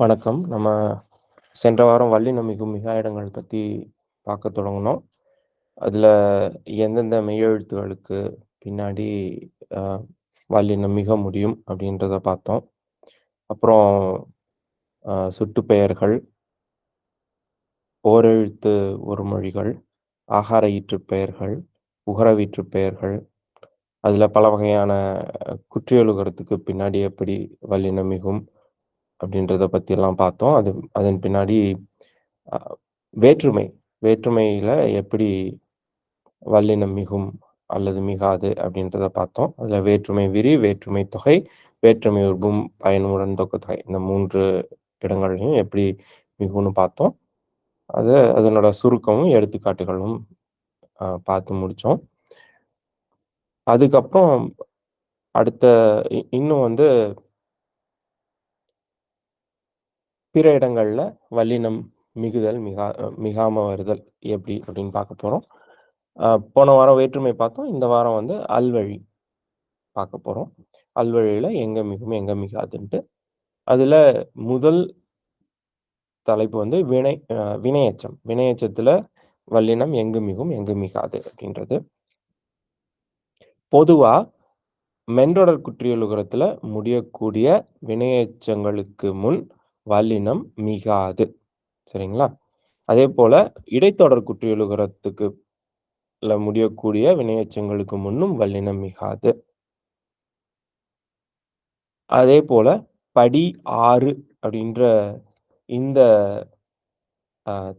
வணக்கம். நம்ம சென்ற வாரம் வள்ளி நம்பிக்கும் மிகா இடங்கள் பற்றி பார்க்க தொடங்கினோம் அதில் எந்தெந்த மெய்யெழுத்துகளுக்கு பின்னாடி அ வல்லினம் மிக முடியும் அப்படின்றத பார்த்தோம். அப்புறம் அ சுட்டுப்பெயர்கள், ஓரெழுத்து ஒரு மொழிகள், ஆகார ஈற்று பெயர்கள், உகர பெயர்கள், அதில் பல வகையான குற்றியலுகரத்துக்கு பின்னாடி எப்படி வல்லினம் மிகும் அப்படின்றத பற்றியெல்லாம் பார்த்தோம். அது அதன் பின்னாடி வேற்றுமை வேற்றுமையில் எப்படி வல்லினம் மிகும் அல்லது மிகாது அப்படின்றத பார்த்தோம். அதில் வேற்றுமை விரி, வேற்றுமை தொகை, வேற்றுமை உறுப்பும் பயனுடன் தொகுத்தொகை இந்த மூன்று இடங்கள்லையும் எப்படி மிகும்னு பார்த்தோம். அது அதனோட சுருக்கமும், எடுத்துக்காட்டுகளும் பார்த்து முடித்தோம் அதுக்கப்புறம் அடுத்த இன்னும் வந்து பிற இடங்கள்ல வல்லினம் மிகுதல், மிகா மிகாம வருதல் எப்படி அப்படின்னு பார்க்க போறோம். போன வாரம் வேற்றுமை பார்த்தோம். இந்த வாரம் வந்து அல்வழி பார்க்க போறோம். அல்வழியில எங்க மிகும், எங்க மிகாதுன்ட்டு. அதுல முதல் தலைப்பு வந்து வினை வினையச்சம் வினையச்சத்தில் வல்லினம் எங்கு மிகும், எங்கு மிகாது அப்படின்றது. பொதுவாக மென்றொடர் குற்றியலுகரத்துல முடியக்கூடிய வினையச்சங்களுக்கு முன் வல்லினம் மிகாது. சரிங்களா? அதே போல இடைத்தொடர் குற்றியலுகரத்துக்கு முடியக்கூடிய வினையச்சங்களுக்கு முன்னும் வல்லினம் மிகாது. அதே போல படி ஆறு அப்படின்ற இந்த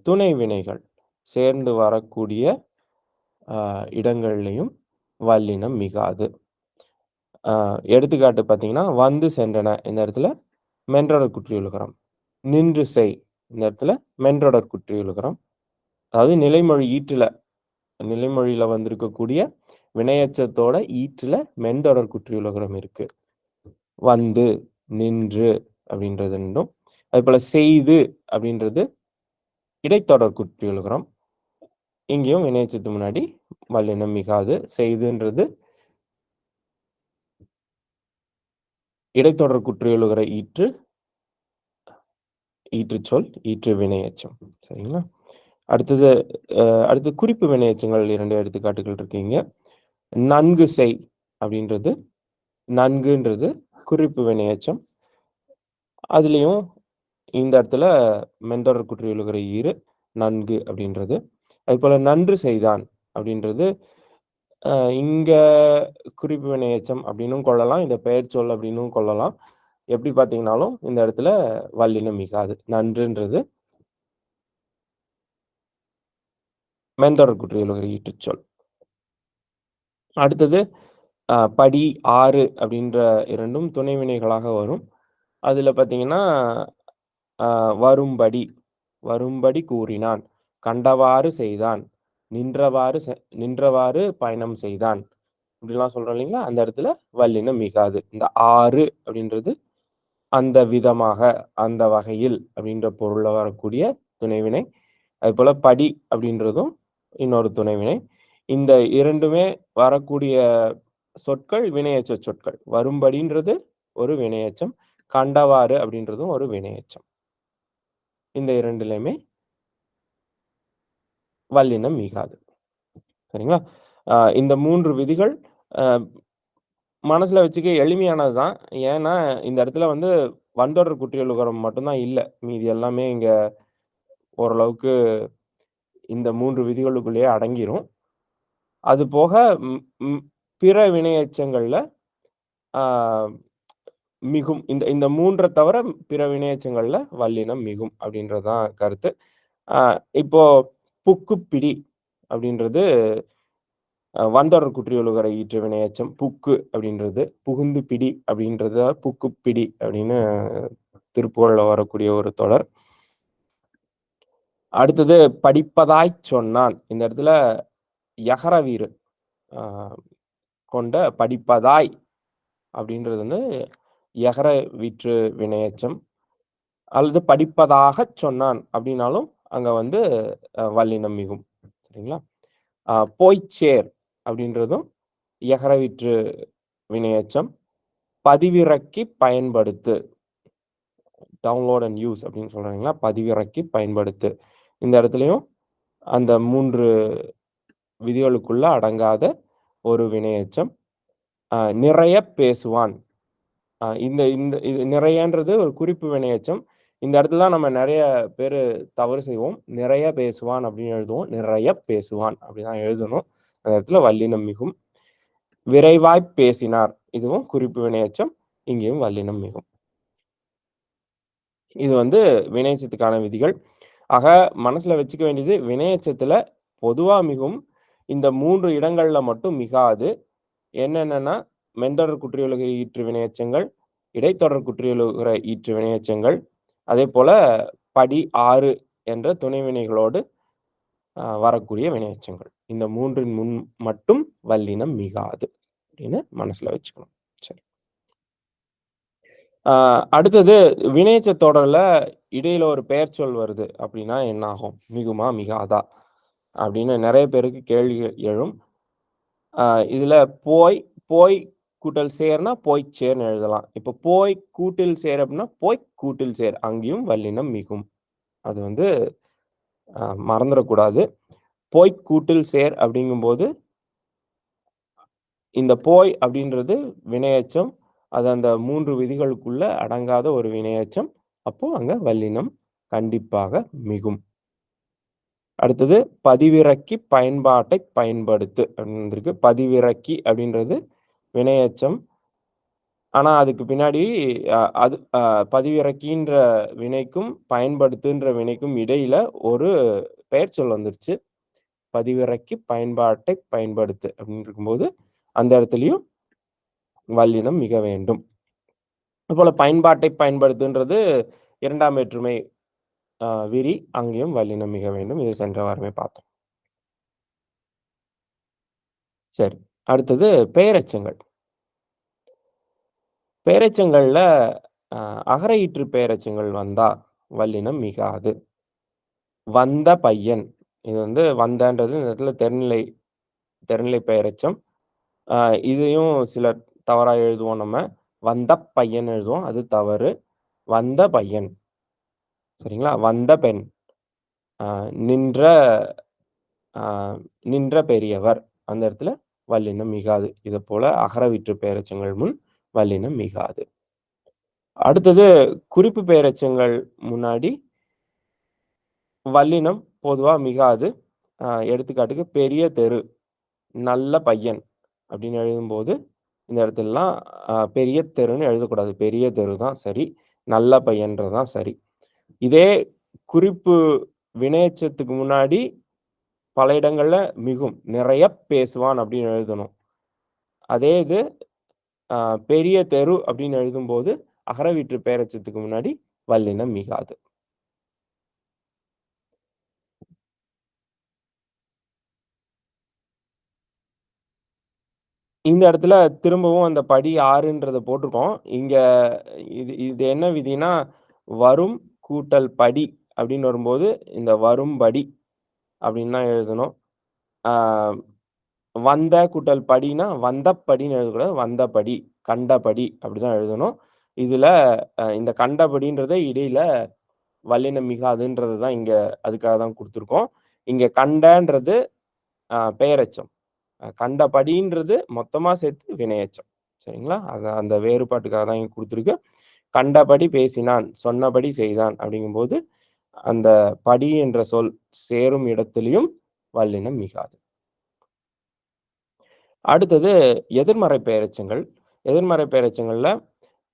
துணை வினைகள் சேர்ந்து வரக்கூடிய இடங்கள்லையும் வல்லினம் மிகாது. எடுத்துக்காட்டு பார்த்தீங்கன்னா, வந்து சென்றன இந்த இடத்துல மென்றொடர் குற்றியலுகரம். நின்று செய் இந்த இடத்துல மென்றொடர் குற்றியலுகரம். அதாவது நிலைமொழி ஈற்றில நிலைமொழியில வந்திருக்கக்கூடிய வினையச்சத்தோட ஈற்றில மென்தொடர் குற்றியலுகரம் இருக்கு. வந்து, நின்று அப்படின்றது அது போல செய்து அப்படின்றது இடைத்தொடர் குற்றியலுகரம். இங்கேயும் வினையச்சத்து முன்னாடி வல்லினம் மிகாது. செய்துன்றது இடைத்தொடர் குற்றியலுகர ஈற்று ஈற்றுச்சொல், ஈற்று வினையச்சம் சரிங்களா? அடுத்தது அ அடுத்து குறிப்பு வினையச்சங்கள் இரண்டு எடுத்துக்காட்டுகள் இருக்கீங்க நன்கு செய் அப்படின்றது நன்குன்றது குறிப்பு வினையச்சம் அதுலயும் இந்த இடத்துல மென்தொடர் குற்றியலுகர ஈறு நன்கு அப்படின்றது. அதுபோல நன்று செய்தான் அப்படின்றது இங்கே இங்க குறிப்பு வினையச்சம் அப்படின்னும் கொள்ளலாம். இத பெயர்ச்சொல் அப்படின்னும் கொள்ளலாம். எப்படி பார்த்தீங்கனாலும் இந்த இடத்துல வல்லினம் மிகாது. நன்றுன்றது மென்தொடர் குற்றியலுகிற ஈற்றுச்சொல். அடுத்தது படி ஆறு அப்படின்ற இரண்டும் துணை வினைகளாக வரும். அதில் பார்த்தீங்கன்னா, வரும்படி வரும்படி கூறினான், கண்டவாறு செய்தான், நின்றவாறு செ நின்றவாறு பயணம் செய்தான். இப்படிலாம் சொல்றோம் இல்லைங்களா? அந்த இடத்துல வல்லினம் மிகாது. இந்த ஆறு அப்படின்றது அந்த விதமாக, அந்த வகையில் அப்படின்ற பொருளில் வரக்கூடிய துணைவினை. அதுபோல படி அப்படின்றதும் இன்னொரு துணைவினை. இந்த இரண்டுமே வரக்கூடிய சொற்கள் வினையச்ச சொற்கள். வரும்படின்றது ஒரு வினையச்சம் கண்டவாறு அப்படின்றதும் ஒரு வினையச்சம் இந்த இரண்டுலையுமே வல்லினம் மிகாது. சரிங்களா? இந்த மூன்று விதிகள் மனசுல வச்சுக்க எளிமையானது தான். ஏன்னா, இந்த இடத்துல வந்து வன்தொடர் குற்றியலுகரம் மட்டும்தான் இல்லை இல்ல. மீதி எல்லாமே இங்க ஓரளவுக்கு இந்த 3 விதிகளுக்குள்ளேயே அடங்கிரும். அது போக ம் ம் பிற வினையெச்சங்கள்ல ஆ மிகும். இந்த இந்த 3 தவிர பிற வினையெச்சங்கள்ல வல்லினம் மிகும் அப்படின்றது தான் கருத்து. அ இப்போ புக்குப்பிடி அப்படின்றது வந்தொடர் வன்தொடர் ஈற்று வினையச்சம் புக்கு அப்படின்றது புகுந்து பிடி அப்படின்றத புக்குப்பிடி அப்படின்னு திருப்புகழில் வரக்கூடிய ஒரு தொடர். அடுத்தது படிப்பதாய் சொன்னான். இந்த இடத்துல யகர கொண்ட படிப்பதாய் அப்படின்றது வந்து யகர வீற்று வினையச்சம் அல்லது படிப்பதாகச் சொன்னான் அப்படின்னாலும் அங்க வந்து அ வல்லினம் மிகும். சரிங்களா? அ போய்ச் சேர் அப்படின்றதும் எகரவிற்று வினையச்சம். பதிவிறக்கி பயன்படுத்து. டவுன்லோட் அண்ட் யூஸ் அப்படின்னு சொல்கிறீங்களா பதிவிறக்கி பயன்படுத்து. இந்த இடத்துலையும் அந்த மூன்று விதிகளுக்குள்ள அடங்காத ஒரு வினையச்சம். நிறைய பேசுவான். இந்த இந்த இது நிறையன்றது ஒரு குறிப்பு வினையச்சம். இந்த இடத்துல தான் நம்ம நிறைய பேர் தவறு செய்வோம். நிறைய பேசுவான் அப்படின்னு எழுதுவோம். நிறைய பேசுவான் அப்படிதான் எழுதணும். அந்த இடத்துல வல்லினம் மிகும். விரைவாய் பேசினார். இதுவும் குறிப்பு வினையச்சம் இங்கேயும் வல்லினம் மிகும். இது வந்து வினையச்சத்துக்கான விதிகள். ஆக மனசுல வச்சுக்க வேண்டியது வினையச்சத்துல பொதுவா மிகும். இந்த மூன்று இடங்கள்ல மட்டும் மிகாது. என்னென்னன்னா மென்தொடர் குற்றியலுகிற ஈற்று வினையச்சங்கள் இடைத்தொடர் குற்றியலுகிற ஈற்று வினையச்சங்கள் அதே போல படி ஆறு என்ற துணை வினைகளோடு ஆஹ், வரக்கூடிய வினையச்சங்கள் இந்த மூன்றின் முன் மட்டும் வல்லினம் மிகாது அப்படின்னு மனசுல வச்சுக்கணும். சரி. ஆஹ், அடுத்தது வினைச்ச தொடர்ல இடையில ஒரு பெயர் சொல் வருது அப்படின்னா என்ன ஆகும் மிகுமா மிகாதா அப்படின்னு நிறைய பேருக்கு கேள்வி எழும். ஆஹ், இதுல போய் போய் கூட்டல் சேர்னா போய் சேர்னு எழுதலாம். இப்போ போய் கூட்டில் சேர் அப்படின்னா போய் கூட்டில் சேர் அங்கேயும் வல்லினம் மிகும். அது வந்து மறந்துடக்கூடாது. போய் கூட்டில் சேர் அப்படிங்கும்போது இந்த போய் அப்படின்றது வினையச்சம். அது அந்த மூன்று விதிகளுக்குள்ள அடங்காத ஒரு வினையச்சம். அப்போ அங்க வல்லினம் கண்டிப்பாக மிகும். அடுத்தது பதிவிறக்கி பயன்பாட்டை பயன்படுத்து அப்படின்னு இருக்கு பதிவிறக்கி அப்படின்றது வினையச்சம். ஆனா அதுக்கு பின்னாடி அது பதிவிறக்கின்ற வினைக்கும் பயன்படுத்துன்ற வினைக்கும் இடையில ஒரு பெயர் சொல் வந்துருச்சு. பதிவிறக்கி பயன்பாட்டை பயன்படுத்து அப்படின்னு இருக்கும்போது அந்த இடத்துலயும் வல்லினம் மிக வேண்டும். அதுபோல பயன்பாட்டை பயன்படுத்துன்றது இரண்டாம் வேற்றுமை ஆஹ், விரி அங்கேயும் வல்லினம் மிக வேண்டும். இது சென்ற வாரமே பார்த்தோம். சரி அடுத்தது பெயரச்சங்கள் பேரச்சங்கள்ல ஆஹ், அகர வந்தா வல்லினம் மிகாது. வந்த பையன் இது வந்து வந்தன்றது இந்த இடத்துல தெர்நிலை தெர்நிலை பெயரெச்சம். இதையும் சில தவறாக எழுதுவோம் நம்ம. வந்த பையன் எழுதுவோம். அது தவறு. வந்த பையன். சரிங்களா? வந்த பெண். நின்ற நின்ற பெரியவர். அந்த இடத்துல வல்லினம் மிகாது. இதை போல அகரவிற்று பெயரச்சங்கள் முன் வல்லினம் மிகாது. அடுத்தது குறிப்பு பெயரச்சங்கள் முன்னாடி வல்லினம் பொதுவா மிகாது. எடுத்துக்காட்டுக்கு பெரிய தெரு நல்ல பையன் அப்படின்னு எழுதும்போது இந்த இடத்துலலாம் பெரிய தெருன்னு எழுதக்கூடாது. பெரிய தெரு தான் சரி நல்ல பையன்றது தான் சரி. இதே குறிப்பு வினையச்சத்துக்கு முன்னாடி பல இடங்களில் மிகும். நிறைய பேசுவான் அப்படின்னு எழுதணும். அதே இது பெரிய தெரு அப்படின்னு எழுதும்போது அகரவீற்று பெயரச்சத்துக்கு முன்னாடி வல்லினம் மிகாது. இந்த இடத்துல திரும்பவும் அந்த படி ஆறுன்றத போட்டிருக்கோம். இங்க இது இது என்ன விதினா வரும் கூட்டல் படி அப்படின்னு வரும்போது இந்த வரும் படி அப்படின்னு தான் எழுதணும். வந்த கூட்டல் படினா வந்தப்படின்னு எழுதக்கூடாது. வந்த படி கண்டபடி அப்படிதான் எழுதணும். இதுல இந்த கண்டபடின்றத இடையில வல்லினம் மிகாதுன்றது தான் இங்க அதுக்காக தான் கொடுத்துருக்கோம். இங்க கண்டன்றது பெயரச்சம். கண்டபடின்றது மொத்தமா சேர்த்து வினையச்சம். சரிங்களா? அது அந்த வேறுபாட்டுக்காக தான் இங்கே கொடுத்துருக்கு. கண்டபடி பேசினான் சொன்னபடி செய்தான் அப்படிங்கும்போது அந்த படி என்ற சொல் சேரும் இடத்திலையும் வல்லினம் மிகாது. அடுத்தது எதிர்மறை பெயரச்சங்கள் எதிர்மறை பெயரச்சங்கள்ல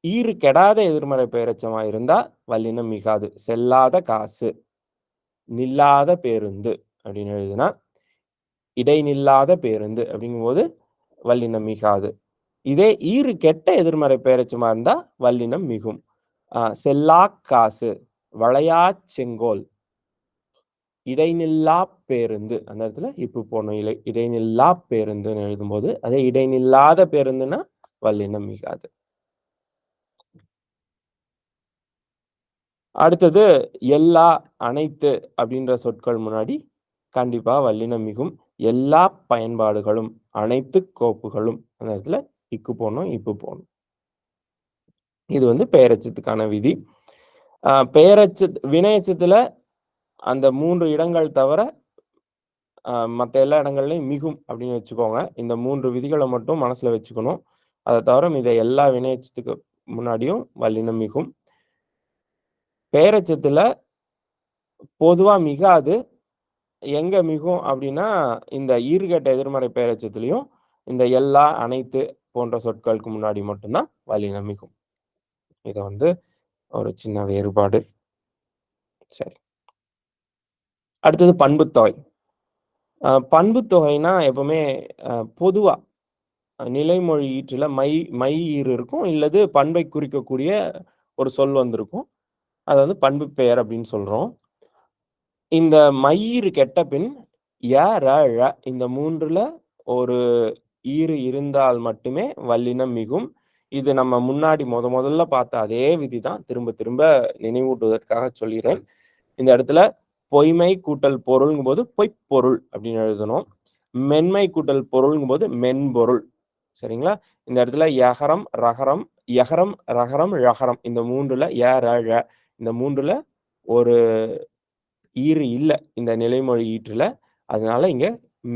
ஈறு கெடாத எதிர்மறை பெயரெச்சமா இருந்தா வல்லினம் மிகாது. செல்லாத காசு நில்லாத பேருந்து அப்படின்னு எழுதுனா இடைநில்லாத பேருந்து அப்படிங்கும்போது வல்லினம் மிகாது. இதே ஈறு கெட்ட எதிர்மறை பெயரெச்சமா இருந்தா வல்லினம் மிகும். ஆஹ் செல்லா காசு வளையா செங்கோல் இடைநில்லா பேருந்து. அந்த இடத்துல இப்பு போனோம் இலை இடைநில்லா பேருந்துன்னு எழுதும்போது அதே இடைநில்லாத பேருந்துன்னா வல்லினம் மிகாது. அடுத்தது எல்லா அனைத்து அப்படின்ற சொற்கள் முன்னாடி கண்டிப்பா வல்லினம் மிகும். எல்லா பயன்பாடுகளும் அனைத்து கோப்புகளும் அந்த இடத்துல இக்கு போடணும் இப்பு போடணும் இது வந்து பெயரச்சத்துக்கான விதி பெயரச்ச வினையச்சத்துல அந்த மூன்று இடங்கள் தவிர மற்ற மத்த எல்லா இடங்கள்லையும் மிகும் அப்படின்னு வச்சுக்கோங்க. இந்த மூன்று விதிகளை மட்டும் மனசுல வச்சுக்கணும். அதை தவிர இதை எல்லா வினையச்சத்துக்கு முன்னாடியும் வல்லினம் மிகும். பெயரச்சத்துல பொதுவா மிகாது. எங்க மிகும் அப்படின்னா, இந்த ஈர்கட்ட எதிர்மறை பெயரெச்சத்திலயும், இந்த எல்லா, அனைத்து போன்ற சொற்களுக்கு முன்னாடி மட்டும்தான் தான் மிகும். இத வந்து ஒரு சின்ன வேறுபாடு. சரி. அடுத்தது பண்புத்தொகை. அ பண்புத்தொகைனா எப்பவுமே பொதுவா நிலைமொழி ஈற்றில் மை மை ஈறு இருக்கும். இல்லது பண்பை குறிக்கக்கூடிய ஒரு சொல் வந்திருக்கும். அதை வந்து பண்பு பெயர் அப்படின்னு சொல்றோம். இந்த மயிறு கெட்ட பின் ய, ர, ழ இந்த மூன்றுல ஒரு ஈறு இருந்தால் மட்டுமே வல்லினம் மிகும். இது நம்ம முன்னாடி முத முதல்ல பார்த்த அதே விதி தான். திரும்ப திரும்ப நினைவூட்டுவதற்காக சொல்கிறேன். இந்த இடத்துல பொய்மை கூட்டல் பொருள்ங்கும்போது பொய்ப்பொருள் அப்படின்னு எழுதணும். மென்மை கூட்டல் பொருள்ங்கும்போது மென்பொருள். சரிங்களா? இந்த இடத்துல யகரம், ரகரம், யகரம், ரகரம், ழகரம் இந்த மூன்றுல ய, ர, ழ இந்த மூன்றுல ஒரு ஈறு இல்லை இந்த நிலைமொழி ஈற்றுல. அதனால இங்க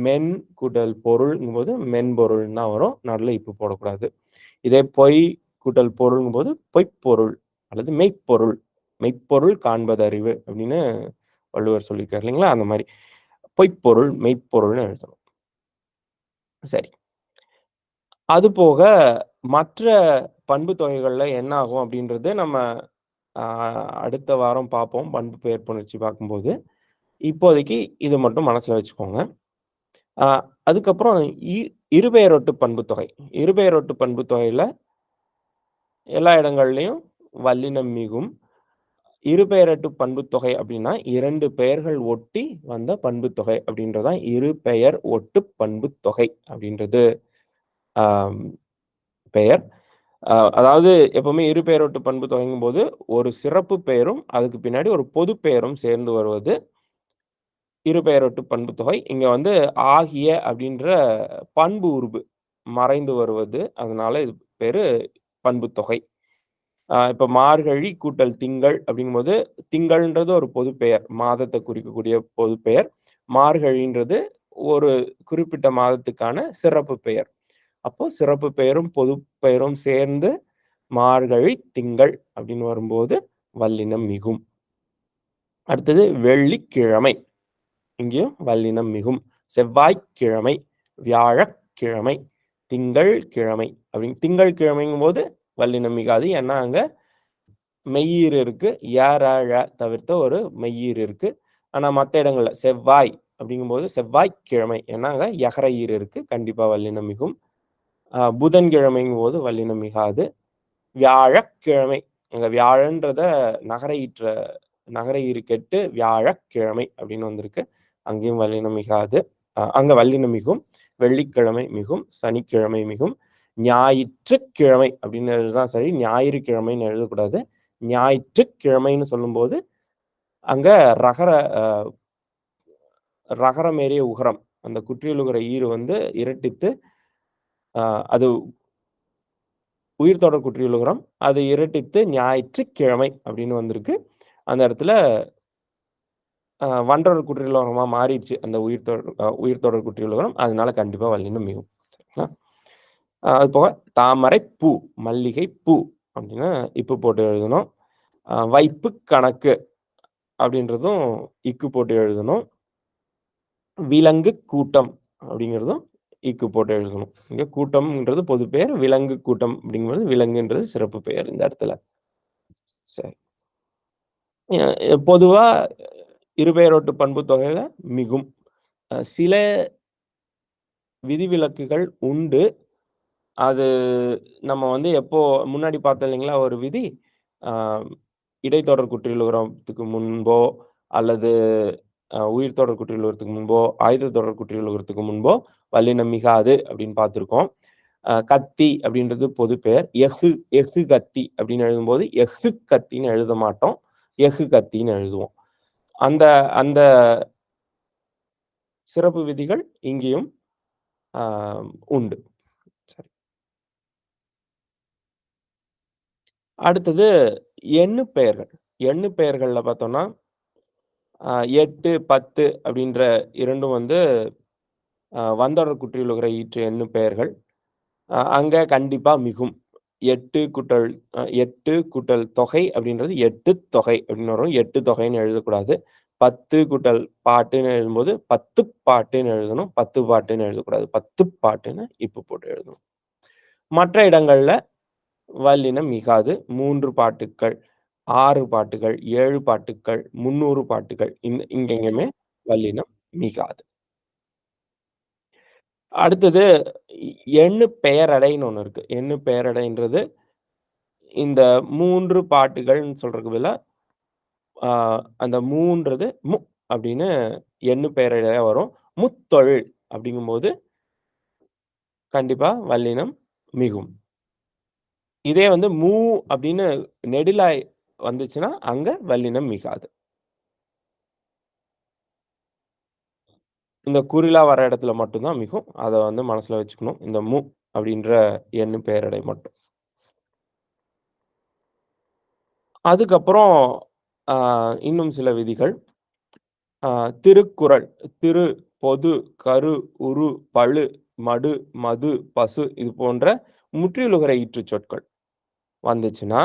மென் கூட்டல் பொருள்ங்கும்போது மென்பொருள்ன்னு தான் வரும். நடுவுல இப்போ போடக்கூடாது. இதே பொய் கூட்டல் பொருள்ங்கும்போது பொய்ப்பொருள் அல்லது மெய்ப்பொருள். மெய்ப்பொருள் காண்பது அறிவு அப்படின்னு வள்ளுவர் சொல்லியிருக்காரு இல்லைங்களா? அந்த மாதிரி பொய்ப்பொருள், மெய்ப்பொருள்னு எழுதணும். சரி. அதுபோக மற்ற பண்பு தொகைகளில் என்ன ஆகும் அப்படின்றது நம்ம அடுத்த வாரம் பார்ப்போம். பண்பு பெயர் புணர்ச்சி பார்க்கும்போது. இப்போதைக்கு இது மட்டும் மனசில் வச்சுக்கோங்க. அதுக்கப்புறம் இ இருபெயரொட்டு பண்புத்தொகை. இருபெயரொட்டு பண்புத்தொகையில் எல்லா இடங்கள்லையும் வல்லினம் மிகும். இருபெயரொட்டு பண்புத்தொகை அப்படின்னா இரண்டு பெயர்கள் ஒட்டி வந்த பண்புத்தொகை அப்படின்றதான் இருபெயர் ஒட்டு பண்புத்தொகை அப்படின்றது பெயர். அதாவது எப்பவுமே இருபெயரொட்டு போது ஒரு சிறப்பு பெயரும், அதுக்கு பின்னாடி ஒரு பொது பெயரும் சேர்ந்து வருவது இருபெயரொட்டு பண்புத்தொகை. இங்க வந்து ஆகிய அப்படின்ற பண்பு உருபு மறைந்து வருவது. அதனால இது பேரு பண்புத்தொகை. தொகை இப்ப மார்கழி கூட்டல் திங்கள் அப்படிங்கும்போது, திங்கள்ன்றது ஒரு பொது பெயர். மாதத்தை குறிக்கக்கூடிய பொது பெயர். மார்கழின்றது ஒரு குறிப்பிட்ட மாதத்துக்கான சிறப்பு பெயர். அப்போ சிறப்பு பெயரும், பொது பெயரும் சேர்ந்து மார்கழி திங்கள் அப்படின்னு வரும்போது வல்லினம் மிகும். அடுத்தது வெள்ளிக்கிழமை. இங்கேயும் வல்லினம் மிகும். செவ்வாய்க்கிழமை, வியாழக்கிழமை, திங்கள் கிழமை அப்படின்னு திங்கள் கிழமைங்கும்போது வல்லினம் மிகாது. ஏன்னா அங்க மெய்யீர் இருக்கு. ய, தவிர்த்த ஒரு மெய்யீர் இருக்கு. ஆனா மற்ற இடங்கள்ல செவ்வாய் அப்படிங்கும்போது செவ்வாய்க்கிழமை. ஏன்னா அங்க யகர ஈறு இருக்கு. கண்டிப்பா வல்லினம் மிகும். புதன்கிழமைங்கும் போது வல்லினம் மிகாது. வியாழக்கிழமை. அங்க வியாழன்றத நகர ஈற்ற நகர கெட்டு வியாழக்கிழமை அப்படின்னு வந்திருக்கு. அங்கேயும் வல்லினம் மிகாது. அங்க வல்லினம் மிகும். வெள்ளிக்கிழமை மிகும். சனிக்கிழமை மிகும். ஞாயிற்றுக்கிழமை அப்படின்னு எழுதுதான் சரி. ஞாயிறுக்கிழமைன்னு எழுதக்கூடாது. ஞாயிற்றுக்கிழமைன்னு சொல்லும்போது, அங்க ரகர ரகரமேறிய உகரம். அந்த குற்றியலுகிற ஈறு வந்து இரட்டித்து அது உயிர் தொடர் குற்றியலுகரம். அது இரட்டித்து ஞாயிற்றுக்கிழமை அப்படின்னு வந்திருக்கு. அந்த இடத்துல வன்றொடர் குற்றியலுகரமா மாறிடுச்சு. அந்த உயிர் தொடர் உயிர் தொடர் குற்றியலுகரம். அதனால கண்டிப்பா வல்லினம் மிகும். அது போக அது போக மல்லிகை பூ அப்படின்னா இப்பு போட்டு எழுதணும். வைப்பு கணக்கு அப்படின்றதும் இக்கு போட்டு எழுதணும். விலங்கு கூட்டம் அப்படிங்கிறதும் ஈக்கு போட்டு எழுதணும். இங்க கூட்டம்ன்றது பொது பெயர். விலங்கு கூட்டம் அப்படிங்கும்போது விலங்குன்றது சிறப்பு பெயர் இந்த இடத்துல. சரி. பொதுவாக இருபெயரோட்டு பண்பு தொகையில் மிகும். சில விதிவிலக்குகள் உண்டு. அது நம்ம வந்து எப்போ முன்னாடி பார்த்தோம் இல்லைங்களா ஒரு விதி? இடைத்தொடர் குற்றியலுகிறத்துக்கு முன்போ, அல்லது உயிர் தொடர் குற்றியலுகரத்துக்கு முன்போ, ஆயுத தொடர் குற்றியலுகரத்துக்கு முன்போ வல்லினம் மிகாது அப்படின்னு பார்த்துருக்கோம். கத்தி அப்படின்றது பொது பெயர். எஃகு எஃகு கத்தி அப்படின்னு எழுதும்போது, எஃகு கத்தின்னு எழுத மாட்டோம். எஃகு கத்தின்னு எழுதுவோம். அந்த அந்த சிறப்பு விதிகள் இங்கேயும் உண்டு. சரி. அடுத்தது எண்ணு பெயர்கள். எண்ணு பெயர்கள்ல பார்த்தோம்னா, எட்டு பத்து அப்படின்ற இரண்டும் வந்து அ வந்தொடர் குற்றியலுகர ஈற்று என்னும் பெயர்கள். அங்கே கண்டிப்பாக மிகும். எட்டு கூட்டல் அ 8 கூட்டல் தொகை அப்படின்றது எட்டு தொகை அப்படின்னு வரும். எட்டு தொகைன்னு எழுதக்கூடாது. 10 கூட்டல் பாட்டுன்னு எழுதும்போது 10 பாட்டுன்னு எழுதணும். 10 பாட்டுன்னு எழுதக்கூடாது. 10 பாட்டுன்னு இப்போ போட்டு எழுதணும். மற்ற இடங்கள்ல வல்லினம் மிகாது. மூன்று பாட்டுக்கள், 6 பாட்டுகள், 7 பாட்டுக்கள், 300 பாட்டுகள் இந்த இங்க வல்லினம் மிகாது. அடுத்தது எண்ணு பெயரடைன்னு ஒண்ணு இருக்கு. எண்ணு பெயரடைன்றது இந்த 3 பாட்டுகள்ன்னு சொல்றதுக்கு பதிலா, ஆ அந்த மூன்றது மு அப்படின்னு எண்ணு பெயரடையா வரும். முத்தொழில் அப்படிங்கும்போது கண்டிப்பா வல்லினம் மிகும். இதே வந்து மூ அப்படின்னு நெடிலாய் வந்துச்சுன்னா, அங்க வல்லினம் மிகாது. இந்த குறிலா வர இடத்துல மட்டும் தான் மிகும். அதை வந்து மனசுல வச்சுக்கணும். இந்த மு அப்படின்ற எண்ணு பெயரடை மட்டும். அதுக்கப்புறம் இன்னும் சில விதிகள். திருக்குறள், திரு, பொது, கரு, உரு, பளு, மடு, மது, பசு இது போன்ற முற்றிலுகர ஈற்று சொற்கள் வந்துச்சுன்னா,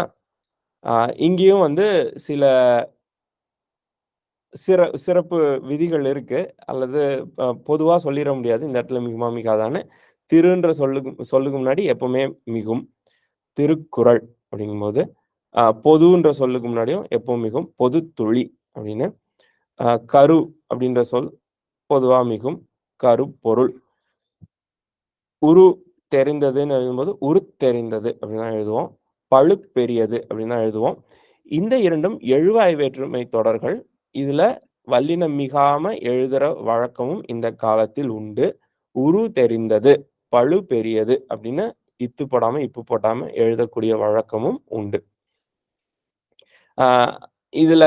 இங்கேயும் வந்து சில சிற சிறப்பு விதிகள் இருக்கு. அல்லது பொதுவாக சொல்லிட முடியாது. இந்த இடத்துல மிகுமா, மிகாதான்னு. திருன்ற சொல்லுக்கு சொல்லுக்கு முன்னாடி எப்பவுமே மிகும். திருக்குறள் அப்படிங்கும்போது, அ பொதுன்ற சொல்லுக்கு முன்னாடியும் எப்பவும் மிகும். பொதுத்துளி அப்படின்னு. கரு அப்படின்ற சொல் பொதுவாக மிகும். கருப்பொருள். உரு தெரிந்ததுன்னு எழுதும்போது, உரு தெரிந்தது அப்படின்னு தான் எழுதுவோம். பளு பெரியது அப்படின்னு தான் எழுதுவோம். இந்த இரண்டும் எழுவாய் வேற்றுமை தொடர்கள். இதுல வல்லினம் மிகாம எழுதுற வழக்கமும் இந்த காலத்தில் உண்டு. உரு தெரிந்தது, பழு பெரியது அப்படின்னு இத்து போடாம, இப்பு போடாம எழுதக்கூடிய வழக்கமும் உண்டு. ஆஹ் இதுல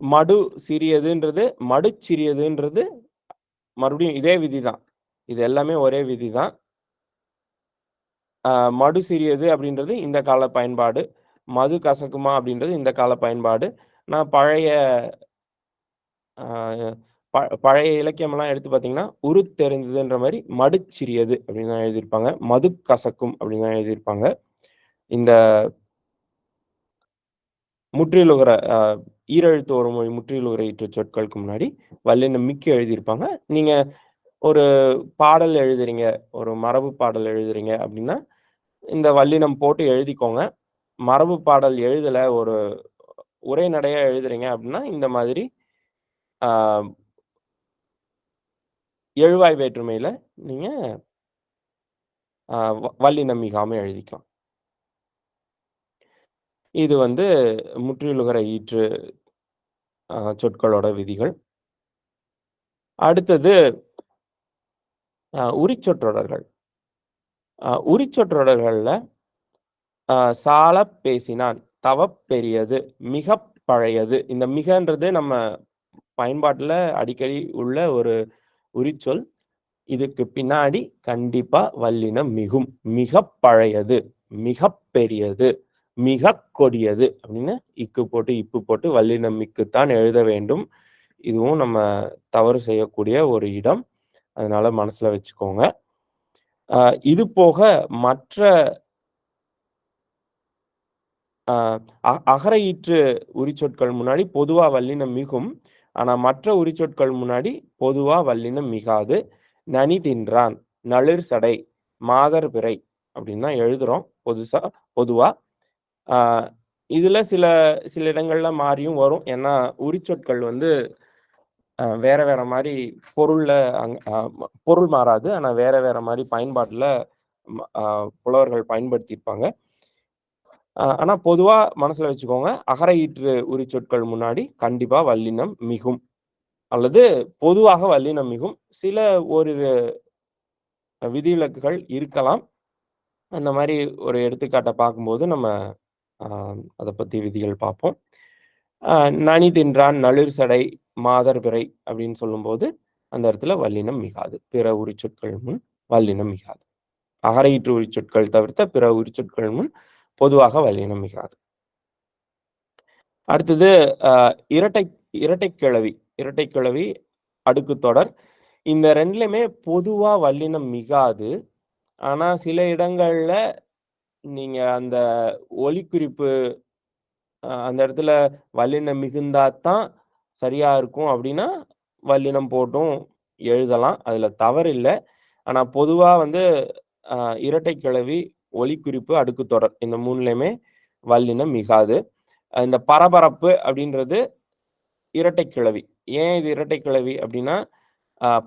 மடு சிறியதுன்றது, மடு சிறியதுன்றது மறுபடியும் இதே விதி தான். இது எல்லாமே ஒரே விதி தான். மடு சிறியது அப்படின்றது இந்த கால பயன்பாடு. மது கசக்குமா அப்படின்றது இந்த கால பயன்பாடு. நான் பழைய ப பழைய இலக்கியமெல்லாம் எடுத்து பார்த்தீங்கன்னா, உருத்தெரிந்ததுன்ற மாரி மடுச்சிறியது அப்படின்னு தான் எழுதியிருப்பாங்க. மது கசக்கும் அப்படின்னு தான் எழுதியிருப்பாங்க. இந்த முற்றிலுகிற ஈரெழுத்து ஒரு மொழி முற்றிலுகிற சொற்களுக்கு முன்னாடி வல்லினம் மிக்க எழுதியிருப்பாங்க. நீங்க ஒரு பாடல் எழுதுறீங்க, ஒரு மரபு பாடல் எழுதுறீங்க அப்படின்னா, இந்த வல்லினம் போட்டு எழுதிக்கோங்க. மரபு பாடல் எழுதல, ஒரு உரைநடையாக எழுதுறீங்க அப்படின்னா, இந்த மாதிரி எழுவாய் வேற்றுமையில் நீங்கள் வல்லினம் மிகாமல் எழுதிக்கலாம். இது வந்து முற்றிலுகர ஈற்று சொற்களோட விதிகள். அடுத்தது உரிச்சொற்றொடர்கள். உரிச்சொற்றொடர்களில் சால பேசினான், தவப் பெரியது, மிக பழையது. இந்த மிகன்றது நம்ம பயன்பாட்டில் அடிக்கடி உள்ள ஒரு உரிச்சொல். இதுக்கு பின்னாடி கண்டிப்பா வல்லினம் மிகும். மிக பழையது, மிக பெரியது, மிக கொடியது அப்படின்னு இக்கு போட்டு, இப்பு போட்டு வல்லினம் மிக்குத்தான் எழுத வேண்டும். இதுவும் நம்ம தவறு செய்யக்கூடிய ஒரு இடம். அதனால மனசுல வச்சுக்கோங்க. இது போக மற்ற அ அ அகர ஈற்று உரிச்சொற்கள் முன்னாடி பொதுவா வல்லினம் மிகும். ஆனா மற்ற உரிச்சொற்கள் முன்னாடி பொதுவா வல்லினம் மிகாது. நனி தின்றான், நளிர் சடை, மாதர் பிறை அப்படின்னு தான் எழுதுறோம் பொதுசா பொதுவா. ஆஹ் இதுல சில சில இடங்கள்ல மாறியும் வரும். ஏன்னா உரிச்சொற்கள் வந்து வேற வேற மாதிரி பொருள்ல அங் பொருள் மாறாது. ஆனா வேற வேற மாதிரி பயன்பாட்டுல புலவர்கள் பயன்படுத்தியிருப்பாங்க. ஆனால் ஆனா பொதுவா மனசுல வச்சுக்கோங்க. அகர ஈற்று உரிச்சொற்கள் முன்னாடி கண்டிப்பா வல்லினம் மிகும். அல்லது பொதுவாக வல்லினம் மிகும். சில ஒரு விதிவிலக்குகள் இருக்கலாம். அந்த மாதிரி ஒரு எடுத்துக்காட்டை பார்க்கும்போது நம்ம அதை பற்றி பத்தி விதிகள் பார்ப்போம். நனி தின்றான், நளிர் சடை, மாதர் பிறை அப்படின்னு சொல்லும்போது, அந்த இடத்துல வல்லினம் மிகாது. பிற உரிச்சொற்கள் முன் வல்லினம் மிகாது. அகரையீற்று உரிச்சொற்கள் தவிர்த்த பிற உரிச்சொற்கள் முன் பொதுவாக வல்லினம் மிகாது. அடுத்தது இரட்டை இரட்டை இரட்டைக் கிளவி இரட்டைக் கிளவி அடுக்கு தொடர். இந்த ரெண்டுலையுமே பொதுவா வல்லினம் மிகாது. ஆனா, சில இடங்கள்ல நீங்க அந்த ஒலிக்குறிப்பு அந்த இடத்துல வல்லினம் மிகுந்தா தான் சரியா இருக்கும் அப்படின்னா வல்லினம் போட்டும் எழுதலாம். அதுல தவறு இல்லை ஆனா, பொதுவா வந்து இரட்டை கிளவி, ஒலிக்குறிப்பு, அடுக்குத் தொடர் இந்த மூணுலையுமே வல்லினம் மிகாது. இந்த பரபரப்பு அப்படின்றது இரட்டை கிளவி. ஏன் இது இரட்டை கிளவி அப்படின்னா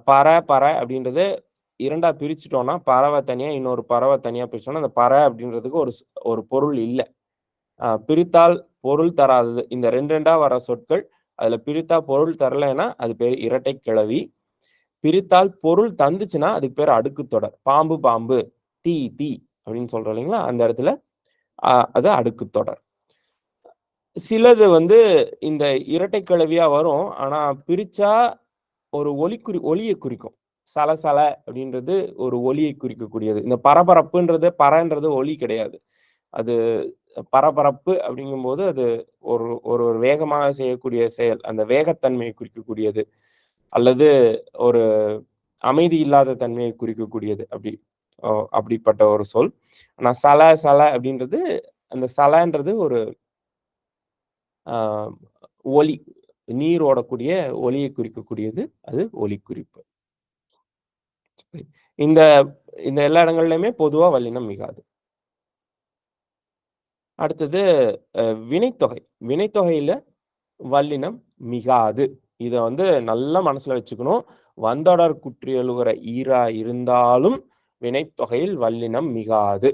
பற பற அப்படின்றது இரண்டா பிரிச்சுட்டோம்னா, பறவை தனியா, இன்னொரு பறவை தனியா பிரிச்சோம்னா, அந்த பற அப்படின்றதுக்கு ஒரு ஒரு பொருள் இல்லை பிரித்தால் பொருள் தராதது. இந்த 2, 2ஆ வர சொற்கள், அதுல பிரித்தா பொருள் தரலைன்னா, அது பேரு இரட்டைக் கிளவி. பிரித்தால் பொருள் தந்துச்சுன்னா, அதுக்கு பேரு அடுக்குத் தொடர். பாம்பு, பாம்பு, தீ, தீ அப்படின்னு சொல்றோம் இல்லைங்களா? அந்த இடத்துல அது அடுக்குத் தொடர். சிலது வந்து இந்த இரட்டைக் கிளவியா வரும். ஆனா, பிரிச்சா ஒரு ஒலி குறி ஒலியை குறிக்கும். சல, அப்படின்றது ஒரு ஒலியை குறிக்கக்கூடியது. இந்த பரபரப்புன்றது பறன்றது ஒலி கிடையாது. அது பரபரப்பு அப்படிங்கும்போது அது ஒரு ஒரு ஒரு வேகமாக செய்யக்கூடிய செயல். அந்த வேகத்தன்மையை குறிக்கக்கூடியது. அல்லது ஒரு அமைதி இல்லாத தன்மையை குறிக்கக்கூடியது. அப்படி அப்படிப்பட்ட ஒரு சொல். ஆனா, சல, சல அப்படின்றது அந்த சலன்றது ஒரு ஒலி. நீர் ஓடக்கூடிய ஒலியை குறிக்கக்கூடியது. அது ஒலி குறிப்பு இந்த இந்த எல்லா இடங்கள்லயுமே பொதுவா வல்லினம் மிகாது. அடுத்தது வினைத்தொகை. வினைத்தொகையில வல்லினம் மிகாது. இதை வந்து நல்லா மனசுல வச்சுக்கணும். வந்தொடர் குற்றியலுகர ஈரா இருந்தாலும், வினைத்தொகையில் வல்லினம் மிகாது.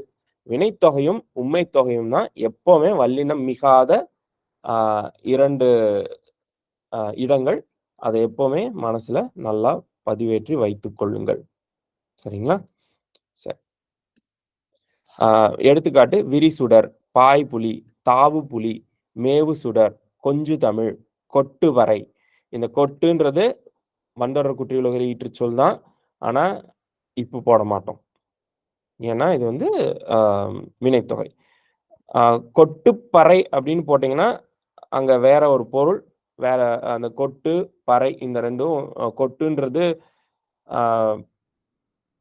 வினைத்தொகையும், உம்மைத் தொகையும் தான் எப்பவுமே வல்லினம் மிகாத இரண்டு இடங்கள். அதை எப்பவுமே மனசுல நல்லா பதிவேற்றி வைத்துக் கொள்ளுங்கள். சரிங்களா? சரி. எடுத்துக்காட்டு விரிசுடர், பாய் புலி தாவு புலி மேவு சுடர், கொஞ்சு தமிழ், கொட்டு வரை. இந்த கொட்டுன்றது வந்தொடர் குற்றியலுகர ஈற்றுச்சொல் தான். ஆனால் இப்போ போட மாட்டோம். ஏன்னா, இது வந்து வினைத்தொகை. கொட்டுப்பறை அப்படின்னு போட்டிங்கன்னா அங்கே வேற ஒரு பொருள். வேற அந்த கொட்டு, பறை இந்த ரெண்டும் கொட்டுன்றது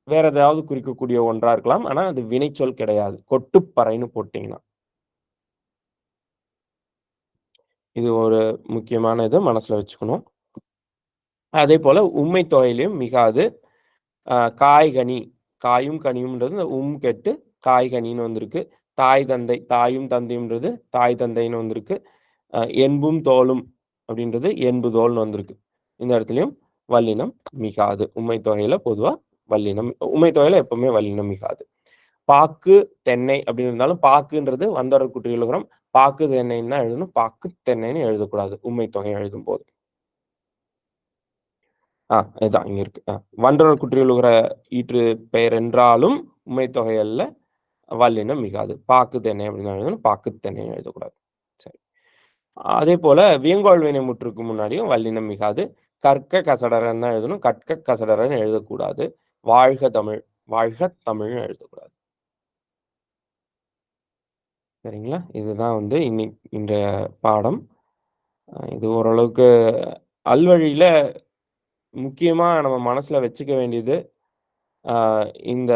வேற ஏதாவது குறிக்கக்கூடிய ஒன்றா இருக்கலாம். ஆனால் அது வினைச்சொல் கிடையாது. கொட்டுப்பறைன்னு போட்டிங்கன்னா இது ஒரு முக்கியமான இது மனசுல வச்சுக்கணும். அதே போல் உண்மை தொகையிலையும் மிகாது. காய் காய்கனி, காயும், கனியும்ன்றது உம் கெட்டு காய்கனின்னு வந்திருக்கு. தாய், தந்தை, தாயும், தந்தையும்ன்றது தாய், தந்தைன்னு வந்திருக்கு. என்பும் தோலும் அப்படின்றது என்பு தோல்னு வந்திருக்கு. இந்த இடத்துலயும் வல்லினம் மிகாது. உண்மை தொகையில பொதுவா வல்லினம் உண்மை தொகையில எப்பவுமே வல்லினம் மிகாது. பாக்கு, தென்னை அப்படின்னு இருந்தாலும், பாக்குன்றது வந்தொடர் எழுகிறோம் பாக்கு தென்னைன்னு தான் எழுதணும். பாக்கு தென்னைன்னு எழுதக்கூடாது. உண்மை தொகை எழுதும் போது ஆ இதுதான் இங்க இருக்கு. அ வன்றொடர் குற்றியலுகர ஈற்று பெயர் என்றாலும், உண்மை தொகை அல்ல. வல்லினம் மிகாது. பாக்கு தென்னை அப்படின்னு எழுதணும். பாக்கு தென்னைன்னு எழுதக்கூடாது. சரி. அதே அதேபோல வியங்கோள் வினைமுற்றுக்கு முன்னாடியும் வல்லினம் மிகாது. கற்க கசடரன்னு எழுதணும். கற்க கசடரன்னு எழுதக்கூடாது. வாழ்க தமிழ், வாழ்க தமிழ்னு எழுதக்கூடாது. சரிங்களா? இதுதான் வந்து இன்னைக்கு இன்றைய பாடம். இது ஓரளவுக்கு அல்வழியில் முக்கியமாக நம்ம மனசில் வச்சுக்க வேண்டியது, இந்த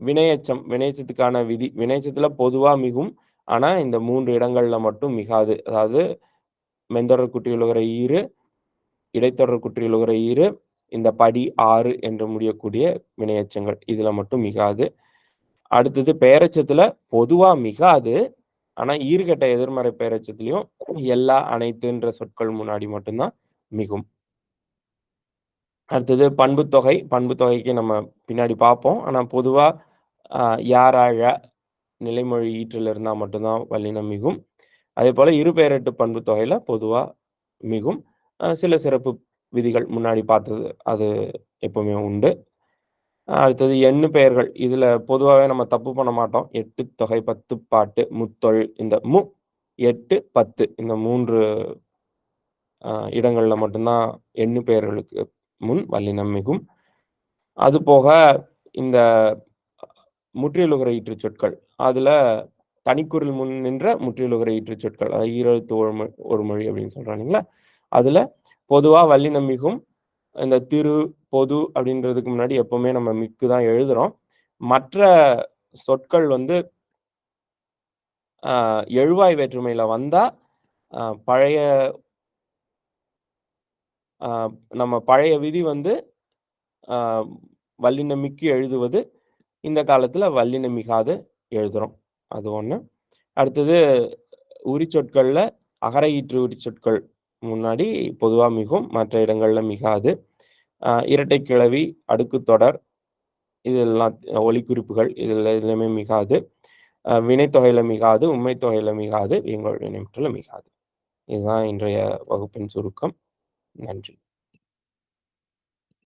வினையச்சம் வினையச்சத்துக்கான விதி. வினையச்சத்தில் பொதுவாக மிகும். ஆனால் இந்த மூன்று இடங்களில் மட்டும் மிகாது. அதாவது மென்தொடர் குற்றியலுகர ஈறு, இடைத்தொடர் குற்றியலுகர ஈறு, இந்த படி ஆறு என்று முடியக்கூடிய வினையச்சங்கள் இதில் மட்டும் மிகாது. அடுத்தது பேரச்சத்துல பொதுவா மிகாது. ஆனா, ஈர்கட்ட எதிர்மறை பேரச்சத்துலயும் எல்லா, அனைத்துன்ற சொற்கள் முன்னாடி மட்டும்தான் மிகும். அடுத்தது பண்புத்தொகை. பண்புத்தொகைக்கு நம்ம பின்னாடி பார்ப்போம். ஆனா, பொதுவா அ யார், நிலைமொழி ஈற்றில் இருந்தா மட்டும்தான் வல்லினம் மிகும். அதேபோல பண்பு தொகையில பொதுவா மிகும். சில சிறப்பு விதிகள் முன்னாடி பார்த்தது. அது எப்பவுமே உண்டு. அடுத்தது எண்ணு பெயர்கள். இதுல பொதுவாவே நம்ம தப்பு பண்ண மாட்டோம். எட்டு தொகை, பத்து பாட்டு, முத்தொள் இந்த மு, 8, 10 இந்த 3 அ இடங்கள்ல எண்ணு பெயர்களுக்கு முன் வல்லினம் மிகும். அதுபோக இந்த முற்றியலுகர ஈற்று சொற்கள். அதுல தனிக்குறில் முன் நின்ற முற்றிலுகர ஈற்று சொற்கள். அதாவது ஈரெழுத்து ஒரு மொ ஒரு மொழி அப்படின்னு சொல்றோம் அதுல பொதுவா வல்லினம் மிகும். இந்த திரு, பொது அப்படின்றதுக்கு முன்னாடி எப்பவுமே நம்ம மிக்கு தான் எழுதுறோம். மற்ற சொற்கள் வந்து எழுவாய் வேற்றுமையில வந்தா, பழைய நம்ம பழைய விதி வந்து அ மிக்கு எழுதுவது. இந்த காலத்துல வல்லினம் மிகாது எழுதுறோம். அது ஒண்ணு அடுத்தது உரிச்சொற்கள்ல அகர ஈற்று உரிச்சொற்கள் முன்னாடி பொதுவா மிகும். மற்ற இடங்களில் மிகாது. இரட்டை கிளவி, அடுக்குத் தொடர் இதெல்லாம் ஒலிக்குறிப்புகள் இதில் இதுலையுமே மிகாது. வினைத்தொகையில் மிகாது, உண்மை தொகையில் மிகாது, வியங்கோள் வினைமுற்றுல மிகாது. இதுதான் இன்றைய வகுப்பின் சுருக்கம். நன்றி.